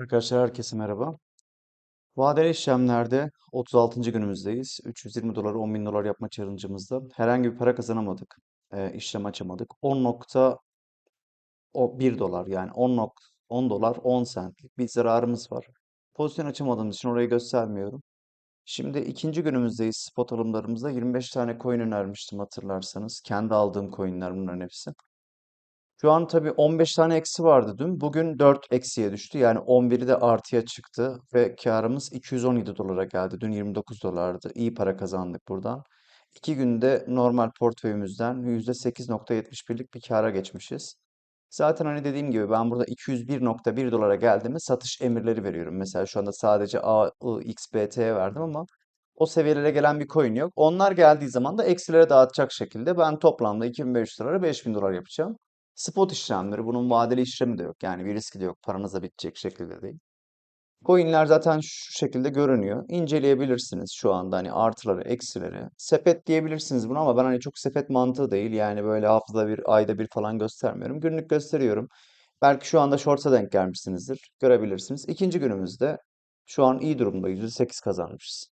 Arkadaşlar herkese merhaba. Vadeli işlemlerde 36. günümüzdeyiz. 320 doları 10 bin dolar yapma challenge'ımızda herhangi bir para kazanamadık. Ee, işlem açamadık. 10.1 dolar yani 10, nok- 10 dolar 10 centlik bir zararımız var. Pozisyon açamadığımız için orayı göstermiyorum. Şimdi ikinci günümüzdeyiz. Spot alımlarımızda 25 tane coin önermiştim hatırlarsanız. Kendi aldığım coinler bunların hepsi. Şu an tabii 15 tane eksi vardı dün. Bugün 4 eksiye düştü. Yani 11'i de artıya çıktı ve karımız 217 dolara geldi. Dün 29 dolardı. İyi para kazandık buradan. 2 günde normal portföyümüzden %8.71'lik bir kâra geçmişiz. Zaten hani dediğim gibi ben burada 201.1 dolara geldiğimde satış emirleri veriyorum. Mesela şu anda sadece A, I, X, B, T'ye verdim ama o seviyelere gelen bir coin yok. Onlar geldiği zaman da eksilere dağıtacak şekilde ben toplamda 2500 dolara 5000 dolar yapacağım. Spot işlemleri, bunun vadeli işlemi de yok. Yani bir riski de yok. Paranıza bitecek şekilde değil. Coin'ler zaten şu şekilde görünüyor. İnceleyebilirsiniz şu anda hani artıları, eksileri. Sepet diyebilirsiniz bunu ama ben hani çok sepet mantığı değil. Yani böyle haftada bir, ayda bir falan göstermiyorum. Günlük gösteriyorum. Belki şu anda short'a denk gelmişsinizdir. Görebilirsiniz. İkinci günümüzde şu an iyi durumda. %8 kazanmışız.